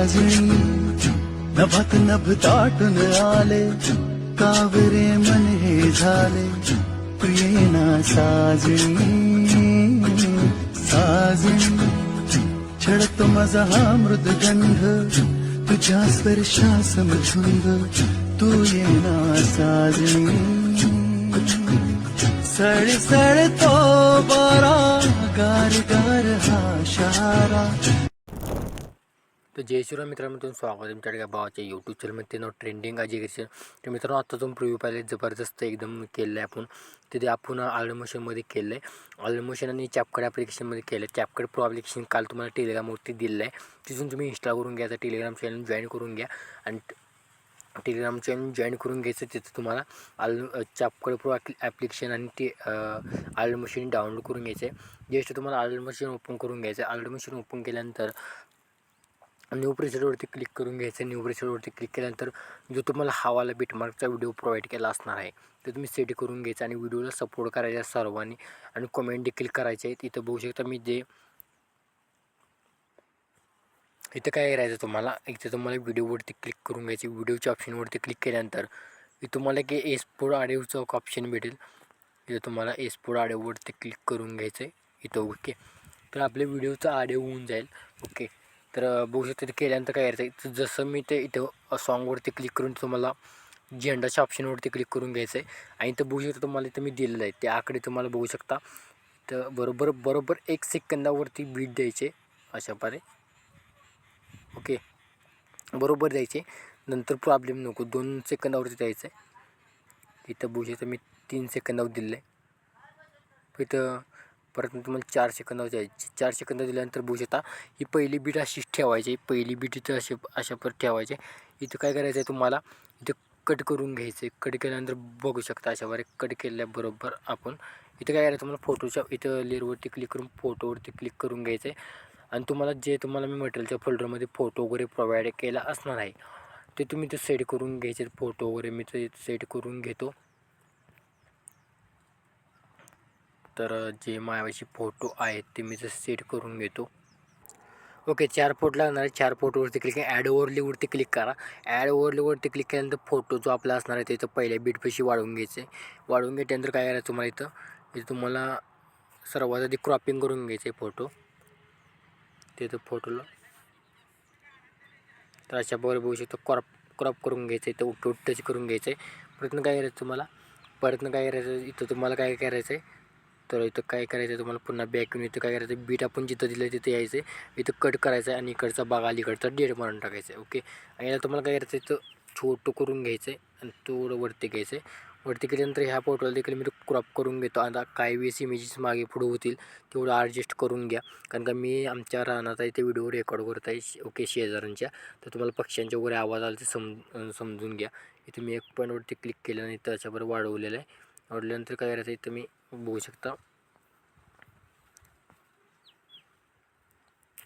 काजळी नभात नभ दाटून आले। कावरे मन हे झाले। प्रियेना साजणी। साजणी। छळतो माझा हा मृदगंध तुझ्या स्पर्शासमधुंद तू येना साजणी। सळ सळतो बारा। गार गार हा शारा। तर जय श्रीराम मित्रांनो तुम्ही स्वागत आहे तुमच्या भावाच्या यूट्यूब चॅनलमध्ये नाव ट्रेंडिंग अजिगेशन तर मित्रांनो आता तुम्ही प्रिव्ह्यू पाहिले जबरदस्त एकदम केलं आहे आपण तिथे आपण आल्ड केलं आहे ऑलमोशन आणि चॅपकड ॲप्लिकेशनमध्ये केलं आहे चॅपकड प्रो ॲप्लिकेशन काल तुम्हाला टेलिग्रामवरती दिलं आहे तिथून तुम्ही इन्स्टॉल करून घ्यायचा टेलिग्राम चॅनल जॉईन करून घ्या. आणि टेलिग्राम चॅनल जॉईन करून घ्यायचं तिथं तुम्हाला आल चापकड प्रो ॲप्लिकेशन आणि ते आल्ड मशीन डाउनलोड करून घ्यायचं आहे जस्ट तुम्हाला आल्ड मशीन ओपन करून घ्यायचं आहे आल्ड मशीन ओपन केल्यानंतर न्यू प्रेशरवरती क्लिक करून घ्यायचं. न्यू प्रेशरवरती क्लिक केल्यानंतर जो तुम्हाला हवाला बिटमार्कचा व्हिडिओ प्रोव्हाइड केला असणार आहे ते तुम्ही सेट करून घ्यायचा आणि व्हिडिओला सपोर्ट करायचा सर्वांनी आणि कमेंट देखील करायचे आहेत. इथं बघू शकता मी जे इथं काय करायचं तुम्हाला इथं तुम्हाला व्हिडिओवरती क्लिक करून घ्यायचे. व्हिडिओच्या ऑप्शनवरती क्लिक केल्यानंतर इथं तुम्हाला की एसपोर्ट ऑडिओचं एक ऑप्शन भेटेल. इथं तुम्हाला एसपोर्ट ऑडिओवरती क्लिक करून घ्यायचं आहे इथं ओके तर आपल्या व्हिडिओचा ऑडिओ होऊन जाईल. ओके तर बघू शकता ते केल्यानंतर काय करायचं आहे जसं मी ते इथं सॉन्गवरती क्लिक करून तुम्हाला झेंडाच्या ऑप्शनवरती क्लिक करून घ्यायचं आहे आणि इथं बघू शकता तुम्हाला इथं मी दिलेलं आहे. ते आकडे तुम्हाला बघू शकता. तर बरोबर बरोबर एक सेकंदावरती बीट द्यायचे अशा प्रकारे ओके? बरोबर द्यायचे. नंतर प्रॉब्लेम नको. दोन सेकंदावरती द्यायचं आहे इथं बघू शकता मी तीन सेकंदावर दिलं आहे. इथं परत तुम्हाला चार सेकंदावर द्यायची. चार सेकंद दिल्यानंतर बघू शकता ही पहिली बीट अशीच ठेवायची. पहिली बीट इथं अशी अशा पर ठेवायचे. इथं काय करायचं आहे तुम्हाला इथं कट करून घ्यायचं आहे. कट केल्यानंतर बघू शकता अशावर कट केल्याबरोबर आपण इथं काय करायचं तुम्हाला फोटोच्या इथं लेअरवरती क्लिक करून फोटोवरती क्लिक करून घ्यायचं आहे. आणि तुम्हाला जे तुम्हाला मी मटेरियलच्या फोल्डरमध्ये फोटो वगैरे प्रोव्हाइड केला असणार आहे ते तुम्ही ते सेट करून घ्यायचे फोटो वगैरे मी ते सेट करून घेतो. तर जे माझ्यापाशी फोटो आहेत ते मी ते सेट करून घेतो. ओके चार फोटो लागणार आहे चार फोटोवरती क्लिक ॲड ओवरलीवरती क्लिक करा. ॲड ओवरलीवरती क्लिक केल्यानंतर फोटो जो आपला असणार आहे त्याचं पहिल्या बीटपाशी वाढवून घ्यायचं आहे वाढवून घेतल्यानंतर काय करायचं तुम्हाला इथं? इथं तुम्हाला सर्वात आधी क्रॉपिंग करून घ्यायचं आहे फोटो तिथं फोटोला तर अशा बरोबर बघू शकतो क्रॉप क्रॉप करून घ्यायचं आहे तर ओके टच करून घ्यायचं आहे परतनं काय करायचं तुम्हाला? परतनं काय करायचं? इथं तुम्हाला काय करायचं आहे तर इथं काय करायचं आहे तुम्हाला पुन्हा बॅक येऊन इथं काय करायचं बीट आपण जिथं दिलं आहे तिथं यायचं आहे इथं कट करायचं आहे आणि इकडचा भाग अलीकडचा डेट मारून टाकायचं आहे ओके आणि याला तुम्हाला काय करायचं आहे इथं छोटं करून घ्यायचं आहे आणि थोडं वरती घ्यायचं आहे वरती केल्यानंतर ह्या फोटोला देखील मी क्रॉप करून घेतो. आता काय वेळेस इमेजेस मागे पुढे होतील तेवढं ॲडजस्ट करून घ्या. कारण का मी आमच्या रानात आहे ते व्हिडिओ रेकॉर्ड करत आहे ओके शेजाऱ्यांच्या. तर तुम्हाला पक्ष्यांच्या वगैरे आवाज आला ते सम समजून घ्या. इथे मी एक पॉईंटवरती क्लिक केलं आणि त्याच्याबरोबर वाढवलेलं आहे. आवडल्यानंतर काय करायचं आहे तुम्ही बघू शकता.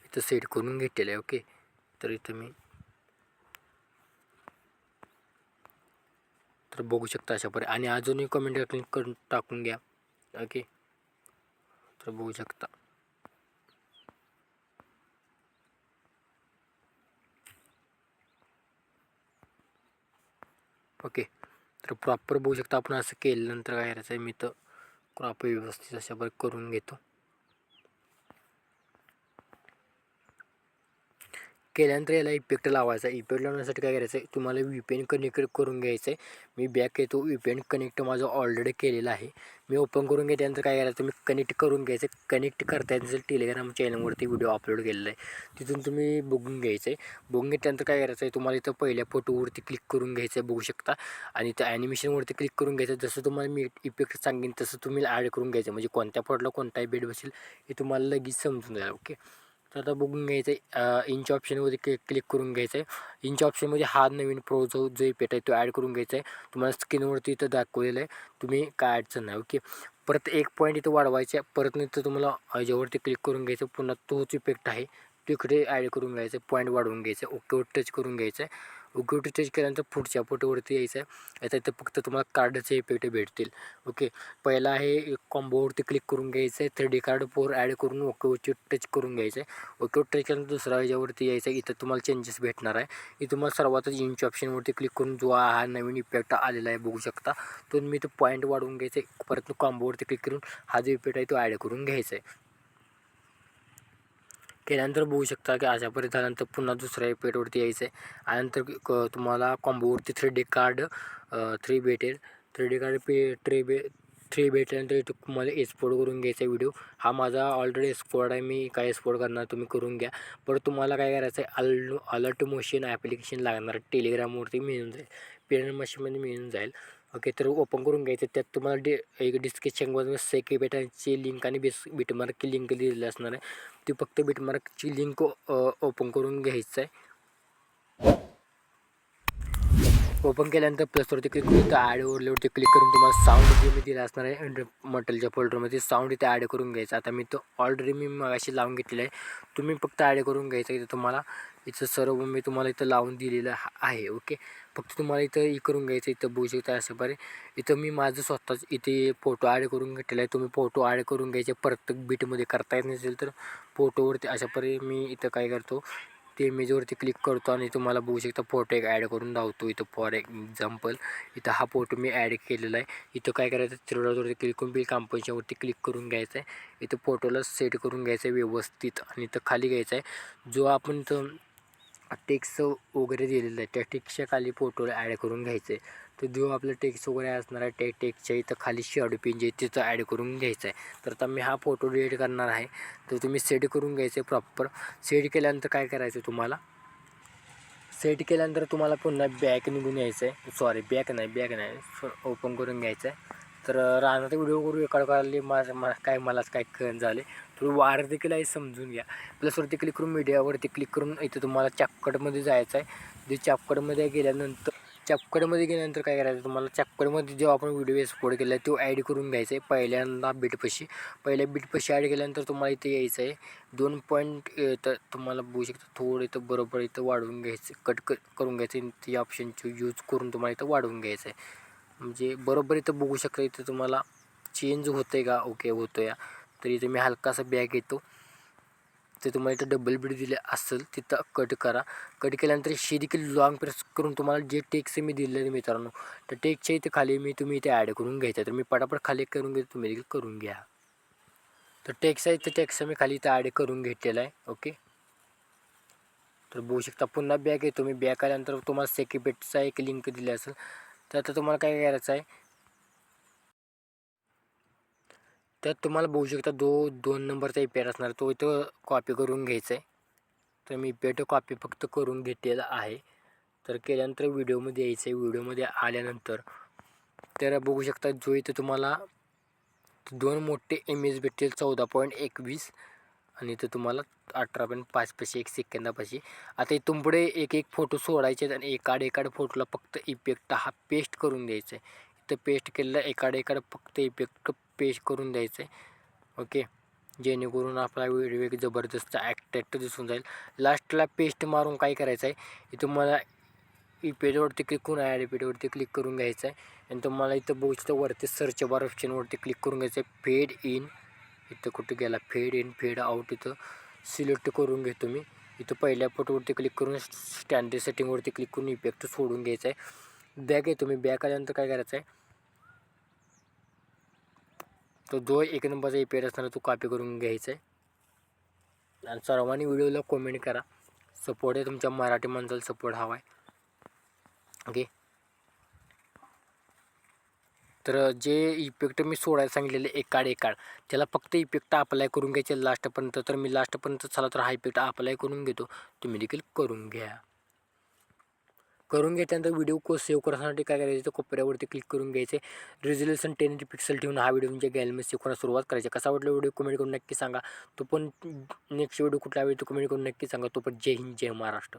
इथं सेट करून घेतलेलं आहे ओके तर इथं मी तर बघू शकता अशा प्रकारे आणि अजूनही कमेंट क्लिक करून टाकून घ्या ओके तर बघू शकता. ओके तर प्रॉपर बघू शकता आपण असं केल्यानंतर काय करायचं आहे. मी तर क्रॉप व्यवस्थित अशा प्रकारे करून घेतो. केल्यानंतर याला इफेक्ट लावायचा. इफेक्ट लावण्यासाठी काय करायचं? आहे तुम्हाला व्ही पी एन कनेक्ट करून घ्यायचं आहे. मी बॅक येतो. व्ही पी एन कनेक्ट माझं ऑलरेडी केलेलं आहे. मी ओपन करून घेतल्यानंतर काय करायचं? मी कनेक्ट करून घ्यायचं कनेक्ट करता येत नसेल टेलिग्राम चॅनलवरती व्हिडिओ अपलोड केलेला आहे. तिथून तुम्ही बघून घ्यायचं आहे. बघून घेतल्यानंतर काय करायचं आहे? तुम्हाला इथं पहिल्या फोटोवरती क्लिक करून घ्यायचं आहे. बघू शकता. आणि त्या ॲनिमेशनवरती क्लिक करून घ्यायचं जसं तुम्हाला मी इफेक्ट सांगेन तसं तुम्ही ॲड करून घ्यायचं म्हणजे कोणत्या फोटोला कोणता बेड बसेल हे तुम्हाला लगेच समजून जाईल. ओके तर आता बघून घ्यायचं आहे. इंच ऑप्शनमध्ये क्लिक क्लिक करून घ्यायचं आहे. इंच ऑप्शनमध्ये हा नवीन प्रो जो जो पेट आहे तो ॲड करून घ्यायचा आहे. तुम्हाला स्क्रीनवरती इथं दाखवलेलं आहे. तुम्ही काय अडचण नाही ओके परत एक पॉईंट इथं वाढवायचा आहे. परत इथं तुम्हाला ह्याच्यावरती क्लिक करून घ्यायचं पुन्हा तोच इफेक्ट आहे. तिकडे ॲड करून घ्यायचं पॉईंट वाढवून घ्यायचं ओके टच करून घ्यायचं आहे. ओके टू टच केल्यानंतर पुढच्या फोटोवरती यायचं आहे. आता इथं फक्त तुम्हाला कार्डचे इफेक्ट भेटतील. ओके पहिला आहे कॉम्बोवरती क्लिक करून घ्यायचं आहे. Three D card four add करून ओके ओची टच करून घ्यायचं आहे. ओके टच केल्यानंतर दुसऱ्या ह्याच्यावरती यायचं आहे. इथं तुम्हाला चेंजेस भेटणार आहे. इथं तुम्हाला सर्वातच इंच ऑप्शनवरती क्लिक करून जो हा नवीन इफेक्ट आलेला आहे बघू शकता. तो मी तो पॉईंट वाढवून घ्यायचा आहे. परत कॉम्बोवरती क्लिक करून हा जो इफेक्ट आहे तो ॲड करून घ्यायचा आहे. केल्यानंतर बघू शकता की अशापर्यंत झाल्यानंतर पुन्हा दुसऱ्या पेटवरती यायचं आहे आणि नंतर क- तुम्हाला कॉम्बोवरती थ्री डी कार्ड थ्री भेटेल. थ्री डी कार्ड पे थ्री बे थ्री भेटल्यानंतर इथं तुम्हाला एक्सपोर्ट करून घ्यायचा व्हिडिओ हा माझा ऑलरेडी एक्सपोर्ट आहे. मी काय एक्सपोर्ट करणार तुम्ही करून घ्या. परत तुम्हाला काय करायचं आहे? अल अलर्ट मोशन ॲप्लिकेशन लागणार. टेलिग्रामवरती मिळून जाईल. पेरंट मशीनमध्ये मिळून जाईल. ओके तर ओपन करून घ्यायचं. त्यात तुम्हाला डे एक डिस्क्रिप्शनमधून सेके बेटांची लिंक आणि बेस बिटमार्कची लिंक दिलेली असणार आहे. ती फक्त बिटमार्कची लिंक ओपन करून घ्यायचं आहे. ओपन केल्यानंतर प्लसवरती क्लिक करून तर ॲड ओरल्यावरती क्लिक करून तुम्हाला साऊंड जे मी दिला असणार आहे मटलच्या फोल्डरमध्ये साऊंड इथे ॲड करून घ्यायचं. आता मी तो ऑलरेडी मी मगाशी लावून घेतलेलं आहे. तुम्ही फक्त ॲड करून घ्यायचं इथं तुम्हाला. इथं सर्व मी तुम्हाला इथं लावून दिलेलं आहे ओके? फक्त तुम्हाला इथं हे करून घ्यायचं इथं बघू शकता अशा बरे इथं मी माझं स्वतःच इथे फोटो ॲड करून घेतलेला आहे. तुम्ही फोटो ॲड करून घ्यायचे प्रत्येक बीटमध्ये करता येत नसेल तर फोटोवरती अशा परे मी इथं काय करतो ते इमेजवरती क्लिक करतो आणि तुम्हाला बघू शकता फोटो एक ॲड करून धावतो. इथं फॉर एक्झाम्पल इथं हा फोटो मी ॲड केलेला आहे. इथं काय करायचं तिरडावरती क्लिक करून बिल कांपनच्यावरती क्लिक करून घ्यायचं आहे. इथं फोटोला सेट करून घ्यायचं आहे व्यवस्थित आणि इथं खाली घ्यायचं आहे. जो आपण इथं टेक्स वगैरे दिलेलं आहे. त्या टेक्सच्या खाली फोटो ॲड करून घ्यायचं. आहे तर जो आपलं टेक्स वगैरे असणार आहे त्या टेक्सच्या इथं खाली शेडो पिन जे आहे तिथं ॲड करून घ्यायचं आहे. तर आता मी हा फोटो डिलीट करणार आहे. तर तुम्ही सेट करून घ्यायचं आहे प्रॉपर सेट केल्यानंतर काय करायचं तुम्हाला? सेट केल्यानंतर तुम्हाला पुन्हा बॅक निघून यायचं आहे सॉरी बॅक नाही बॅक नाही. ओपन करून घ्यायचं आहे तर रानात व्हिडिओ करू एकाड काढले माझं मा काय मलाच काय कळण झाले. थोडं वार देखील आहे समजून घ्या. प्लसवरती क्लिक करून मीडियावरती क्लिक करून इथं तुम्हाला चापकडमध्ये जायचं आहे. जे चॅपकटमध्ये गेल्यानंतर चॅपकटमध्ये गेल्यानंतर काय करायचं तुम्हाला? चापकडमध्ये जेव्हा आपण व्हिडिओ एक्सपोर्ट केला आहे तो ॲड करून घ्यायचा आहे पहिल्यांदा बीटपशी पहिल्या बीटपशी ॲड केल्यानंतर तुम्हाला इथे यायचं आहे. दोन पॉईंट तर तुम्हाला बघू शकता थोडं इथं बरोबर इथं वाढवून घ्यायचं कट क करून घ्यायचं. या ऑप्शनची यूज करून तुम्हाला इथं वाढवून घ्यायचं आहे. म्हणजे बरोबर इथं बघू शकता इथं तुम्हाला चेंज होतं आहे का? ओके होतो या तर इथं मी हलकासा बॅग येतो ते तुम्हाला इथं डबल बीट दिले असेल तिथं कट करा. कट केल्यानंतर शे देखील लॉंग प्रेस करून तुम्हाला जे टेक्स मी दिलेलं मित्रांनो त्या टेक्सच्या इथे खाली मी तुम्ही इथे ॲड करून घ्यायचं. तर मी पटापट खाली करून घेतो तुम्ही देखील करून घ्या. तर टेक्स आहे तर टेक्स मी खाली इथं ॲड करून घेतलेला आहे ओके तर बघू शकता पुन्हा बॅग येतो. मी बॅग आल्यानंतर तुम्हाला सेकिपेटचा एक लिंक दिली असेल. तर आता तुम्हाला काय करायचं आहे? त्यात तुम्हाला बघू शकता दो दोन नंबरचा इपेड असणार. तो इथं कॉपी करून घ्यायचा आहे तर मी इपेड कॉपी फक्त करून घेतलेला आहे. तर केल्यानंतर व्हिडिओमध्ये यायचं आहे व्हिडिओमध्ये आल्यानंतर तर बघू शकता जो इथं तुम्हाला दोन मोठे इमेज भेटतील चौदा पॉईंट एकवीस आणि इथं तुम्हाला अठरा पॉईंट पाच पैसे एक सेकंदापाशी. आता इथून पुढे एक एक फोटो सोडायचे आहेत आणि एकाड एकाड फोटोला फक्त इफेक्ट हा पेस्ट करून द्यायचा आहे इथं पेस्ट केलेला एकाड एकाड फक्त इफेक्ट पेस्ट करून द्यायचं आहे ओके? जेणेकरून आपला व्हिडिओ एक जबरदस्त ॲक्टॅक्ट दिसून जाईल. लास्टला पेस्ट मारून काय करायचं आहे इथं मला इपेडवरती क्लिक करून ॲड इपेडवरती क्लिक करून घ्यायचं आहे आणि तुम्हाला इथं बघू शकता वरती सर्च बार ऑप्शनवरती क्लिक करून घ्यायचं आहे फेड इन इथं कुठं गेला? फेड इन फेड आउट इथं सिलेक्ट करून घेतो मी. इथं पहिल्या फोटोवरती क्लिक करून स्टँडर्ड सेटिंगवरती क्लिक करून इफेक्ट सोडून घ्यायचा आहे. बॅक येतो मी बॅक आल्यानंतर काय करायचं आहे? तो जो एक नंबरचा इफेक्ट असणार तो कॉपी करून घ्यायचा आहे. आणि सर्वांनी व्हिडिओला कमेंट करा. सपोर्ट आहे तुमच्या मराठी माणसाला सपोर्ट हवा आहे. ओके तर जे इफेक्ट मी सोडायला सांगितलेले एकाड एकाड त्याला फक्त इफेक्ट अप्लाय करून घ्यायचे लास्टपर्यंत तर मी लास्टपर्यंत चला तर हा इफेक्ट अप्लाय करून घेतो. तुम्ही देखील करून घ्या. करून घेतल्यानंतर व्हिडिओ को सेव्ह करण्यासाठी काय करायचं? तर कोपऱ्यावरती क्लिक करून घ्यायचे. रिझोल्युशन टेन पिक्सल ठेवून हा व्हिडिओ तुमच्या गॅलरीमध्ये सेव्ह करायला सुरुवात करायची. कसा वाटला व्हिडिओ कमेंट करून नक्की सांगा. तो पण नेक्स्ट व्हिडिओ कुठला वेळी तो कमेंट करून नक्की सांगा. तो पण जय हिंद जय महाराष्ट्र.